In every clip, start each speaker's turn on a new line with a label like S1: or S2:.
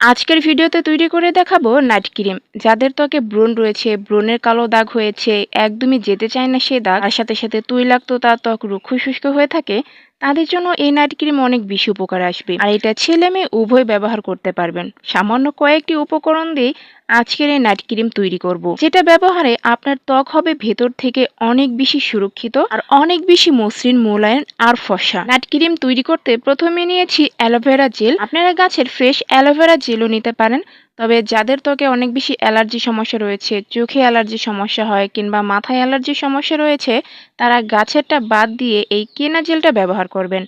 S1: আজকের ভিডিওতে তৈরি করে দেখাবো নাইট ক্রিম। যাদের ত্বকে ব্রণ রয়েছে, ব্রণের কালো দাগ হয়েছে, একদমই যেতে চায় না সে দাগ, আর সাথে সাথে তৈলাক্ত তার ত্বক রুক্ষ শুষ্ক হয়ে থাকে তাদের জন্য এই নাইট ক্রিম অনেক বেশি উপকার আসবে। আর এটা ছেলে মেয়ে উভয় ব্যবহার করতে পারবেন। সামান্য কয়েকটি উপকরণ দিয়ে আজকের এই নাইট ক্রিম তৈরি করব। যেটা ব্যবহারে আপনার ত্বক হবে ভেতর থেকে অনেক বেশি সুরক্ষিত আর অনেক বেশি মসৃণ মোলায়েম আর ফসা নাইট ক্রিম তৈরি করতে প্রথমে নিয়েছি অ্যালোভেরা জেল। আপনারা গাছের ফ্রেশ অ্যালোভেরা জেলও নিতে পারেন। তবে যাদের ত্বকে অনেক বেশি অ্যালার্জি সমস্যা রয়েছে, চোখে অ্যালার্জি সমস্যা হয় কিংবা মাথায় অ্যালার্জি সমস্যা রয়েছে, তারা গাছেরটা বাদ দিয়ে এই কেনা জেলটা ব্যবহার করবেন।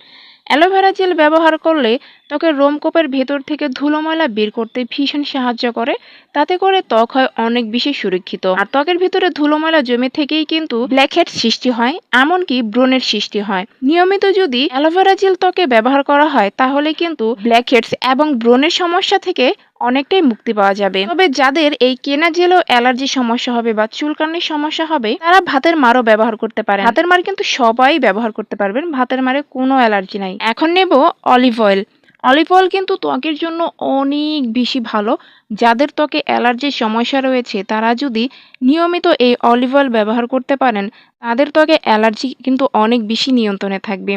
S1: অ্যালোভেরা জেল ব্যবহার করলে ত্বকের রোমকূপের ভেতর থেকে ধুলো ময়লা বের করতে ভীষণ সাহায্য করে, তাতে করে ত্বক হয় অনেক বেশি সুরক্ষিত। আর ত্বকের ভিতরে ধুলো ময়লা জমে থেকেই কিন্তু ব্ল্যাকহেড সৃষ্টি হয়, এমনকি ব্রণের সৃষ্টি হয়। নিয়মিত যদি অ্যালোভেরা জেল ত্বকে ব্যবহার করা হয়, তাহলে কিন্তু ব্ল্যাকহেডস এবং ব্রণের সমস্যা থেকে অনেকটাই মুক্তি পাওয়া যাবে। তবে যাদের এই কেনা জেলও অ্যালার্জি সমস্যা হবে বা চুলকানির সমস্যা হবে, তারা ভাতের মারও ব্যবহার করতে পারে ভাতের মার কিন্তু সবাই ব্যবহার করতে পারবেন, ভাতের মারে কোনো অ্যালার্জি নাই। এখন নেব অলিভ অয়েল। অলিভ অয়েল কিন্তু ত্বকের জন্য অনেক বেশি ভালো। যাদের ত্বকে অ্যালার্জির সমস্যা রয়েছে, তারা যদি নিয়মিত এই অলিভ অয়েল ব্যবহার করতে পারেন, তাদের ত্বকে অ্যালার্জি কিন্তু অনেক বেশি নিয়ন্ত্রণে থাকবে।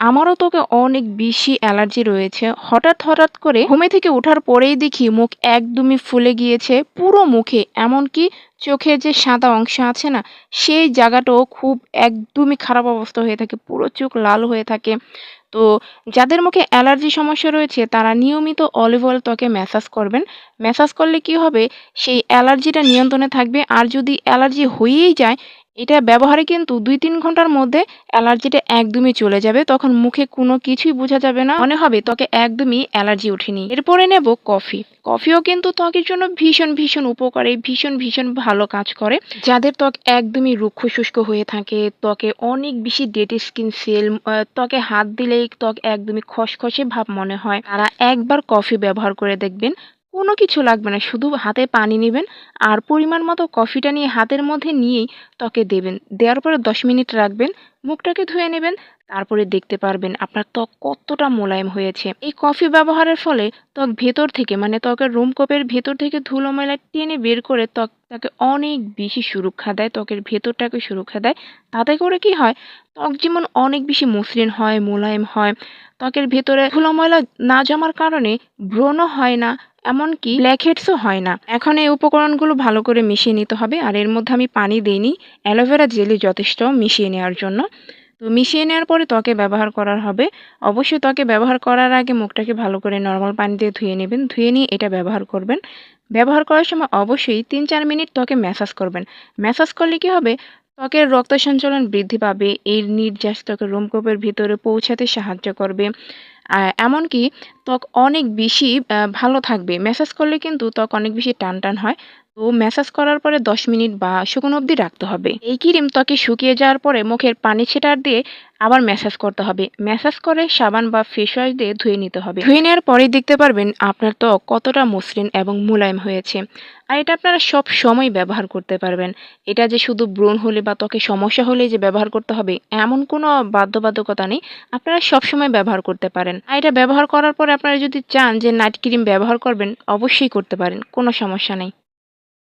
S1: আমারও তোকে অনেক বেশি অ্যালার্জি রয়েছে। হঠাৎ হঠাৎ করে ঘুমে থেকে ওঠার পরেই দেখি মুখ একদমই ফুলে গিয়েছে। পুরো মুখে, এমনকি চোখের যে সাদা অংশ আছে না, সেই জায়গাটাও খুব একদমই খারাপ অবস্থা হয়ে থাকে, পুরো চোখ লাল হয়ে থাকে। তো যাদের মুখে অ্যালার্জি সমস্যা রয়েছে, তারা নিয়মিত অলিভ অয়েল ত্বকে ম্যাসাজ করবেন। ম্যাসাজ করলে কি হবে? সেই অ্যালার্জিটা নিয়ন্ত্রণে থাকবে। আর যদি অ্যালার্জি হয়েই যায় এটা ব্যবহারে কিন্তু দুই তিন ঘণ্টার মধ্যে অ্যালার্জিটা একদমই চলে যাবে, তখন মুখে কোনো কিছুই বোঝা যাবে না। মনে হবে ত্বকে একদমই অ্যালার্জি ওঠেনি। এরপরে নেব কফি। কফিও কিন্তু ত্বকের জন্য ভীষণ ভীষণ উপকারী, ভীষণ ভীষণ ভালো কাজ করে। যাদের ত্বক একদমই রুক্ষ শুষ্ক হয়ে থাকে, ত্বকে অনেক বেশি ডেড স্কিন সেল ত্বকে হাত দিলেই ত্বক একদমই খসখসে ভাব মনে হয়। তারা একবার কফি ব্যবহার করে দেখবেন। কোনো কিছু লাগবে না, শুধু হাতে পানি নেবেন আর পরিমাণ মতো কফিটা নিয়ে হাতের মধ্যে নিয়েই ত্বকে দেবেন। দেওয়ার পরে দশ মিনিট রাখবেন, মুখটাকে ধুয়ে নেবেন, তারপরে দেখতে পারবেন আপনার ত্বক কতটা মোলায়েম হয়েছে। এই কফি ব্যবহারের ফলে ত্বক ভেতর থেকে মানে ত্বকের রোমকোপের ভেতর থেকে ধুলো ময়লা টেনে বের করে ত্বক তাকে অনেক বেশি সুরক্ষা দেয়, ত্বকের ভেতরটাকে সুরক্ষা দেয়। তাতে করে কি হয়, ত্বক যেমন অনেক বেশি মসৃণ হয়, মোলায়েম হয়, ত্বকের ভেতরে ধুলো ময়লা না জমার কারণে ব্রণও হয় না, এমনকি ব্ল্যাকহেডসও হয় না। এখন এই উপকরণগুলো ভালো করে মিশিয়ে নিতে হবে, আর এর মধ্যে আমি পানি দিইনি অ্যালোভেরা জেলি যথেষ্ট মিশিয়ে নেওয়ার জন্য। তো মিশিয়ে নেওয়ার পরে ত্বকে ব্যবহার করার হবে। অবশ্যই ত্বকে ব্যবহার করার আগে মুখটাকে ভালো করে নর্মাল পানি দিয়ে ধুয়ে নেবেন। ধুয়ে নিয়ে এটা ব্যবহার করবেন। ব্যবহার করার সময় অবশ্যই তিন চার মিনিট ত্বকে ম্যাসাজ করবেন। ম্যাসাজ করলে কি হবে? ত্বকের রক্ত সঞ্চালন বৃদ্ধি পাবে এই নির্যাস ত্বকের রোমকূপের ভিতরে পৌঁছাতে সাহায্য করবে। এমনকি ত্বক অনেক বেশি ভালো থাকবে। ম্যাসাজ করলে কিন্তু ত্বক অনেক বেশি টান টান হয়। তো ম্যাসাজ করার পরে দশ মিনিট বা শুকনো অবধি রাখতে হবে। এই ক্রিম ত্বকে শুকিয়ে যাওয়ার পরে মুখের পানি ছেটার দিয়ে আবার ম্যাসাজ করতে হবে। ম্যাসাজ করে সাবান বা ফেস ওয়াশ দিয়ে ধুয়ে নিতে হবে। ধুয়ে নেওয়ার পরেই দেখতে পারবেন আপনার ত্বক কতটা মসৃণ এবং মোলায়েম হয়েছে। আর এটা আপনারা সব সময় ব্যবহার করতে পারবেন। এটা যে শুধু ব্রণ হলে বা ত্বকে সমস্যা হলে যে ব্যবহার করতে হবে, এমন কোনো বাধ্যবাধকতা নেই। আপনারা সব সময় ব্যবহার করতে পারেন। আর এটা ব্যবহার করার পরে আপনারা যদি চান যে নাইট ক্রিম ব্যবহার করবেন, অবশ্যই করতে পারেন। কোনো সমস্যা নেই।